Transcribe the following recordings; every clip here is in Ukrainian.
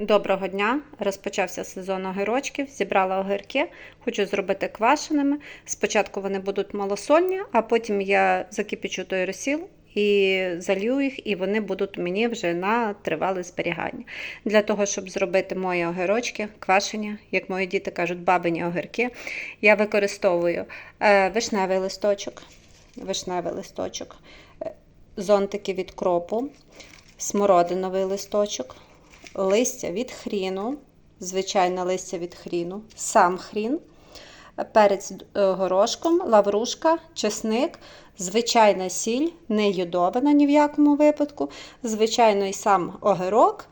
Доброго дня! Розпочався сезон огірочків, зібрала огірки, хочу зробити квашеними. Спочатку вони будуть малосольні, а потім я закипячу той розсіл і залью їх, і вони будуть мені вже на тривале зберігання. Для того, щоб зробити мої огірочки, квашені, як мої діти кажуть, бабині огірки, я використовую е, вишневий листочок, вишневий листочок, е, зонтики від кропу, смородиновий листочок листя від хріну, звичайне листя від хріну, сам хрін, перець е, горошком, лаврушка, чесник, звичайна сіль, не йодована ні в якому випадку, звичайний сам огірок.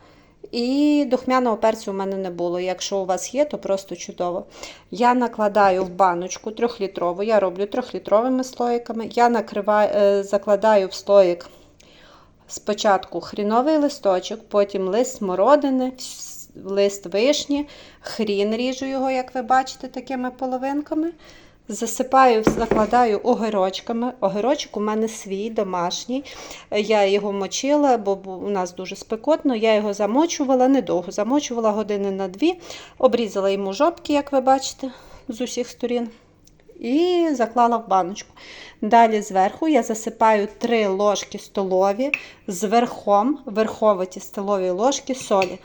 І духмяного перцю у мене не було. Якщо у вас є, то просто чудово. Я накладаю в баночку трьохлітрову, я роблю трьохлітровими слоїками. Я накриваю, е, закладаю в слоїк спочатку хріновий листочок, потім лист смородини, лист вишні, хрін ріжу його, як ви бачите, такими половинками. Засипаю, закладаю огірочками. Огірочок у мене свій домашній. Я його мочила, бо у нас дуже спекотно. Я його замочувала, недовго замочувала години на дві, обрізала йому жопки, як ви бачите, з усіх сторін і заклала в баночку. Далі зверху я засипаю 3 ложки столові з верхом, верховаті столові ложки солі.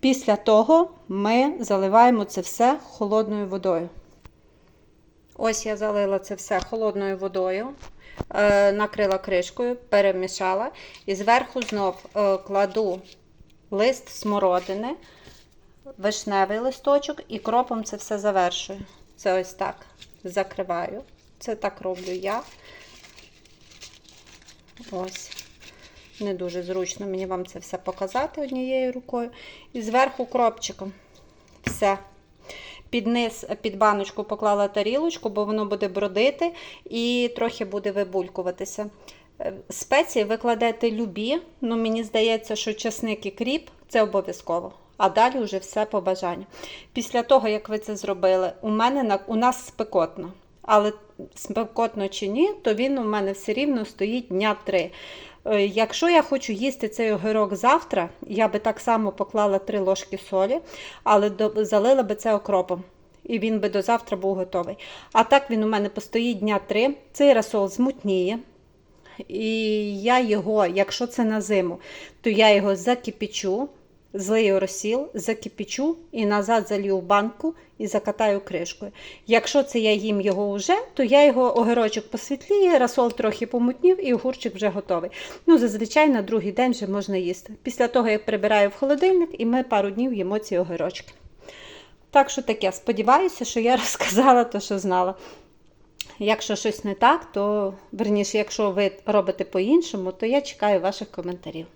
Після того ми заливаємо це все холодною водою. Ось я залила це все холодною водою, е, накрила кришкою, перемішала. І зверху знов е, кладу лист смородини, вишневий листочок і кропом це все завершую. Це ось так закриваю. Це так роблю я. Ось. Не дуже зручно мені вам це все показати однією рукою. І зверху кропчиком. Все. Під низ, під баночку поклала тарілочку, бо воно буде бродити і трохи буде вибулькуватися. Е, спеції ви кладете любі, ну мені здається, що часник і кріп це обов'язково. А далі вже все по бажанню. Після того, як ви це зробили, у мене у нас спекотно але спекотно чи ні, то він у мене все рівно стоїть дня три. Е, якщо я хочу їсти цей огірок завтра, я би так само поклала 3 ложки солі, але залила би це окропом. І він би до завтра був готовий. А так він у мене постоїть дня 3. Цей расол змутніє. І я його, якщо це на зиму, то я його закипічу злию розсіл, закипічу і назад залью в банку і закатаю кришкою. Якщо це я їм його вже, то я його огірочок посвітлію, расол трохи помутнів і огурчик вже готовий. Ну, Зазвичай на другий день вже можна їсти. Після того, як прибираю в холодильник, і ми пару днів їмо ці огірочки. Так що таке, сподіваюся, що я розказала те, що знала. Якщо щось не так, то верніше, якщо ви робите по-іншому, то я чекаю ваших коментарів.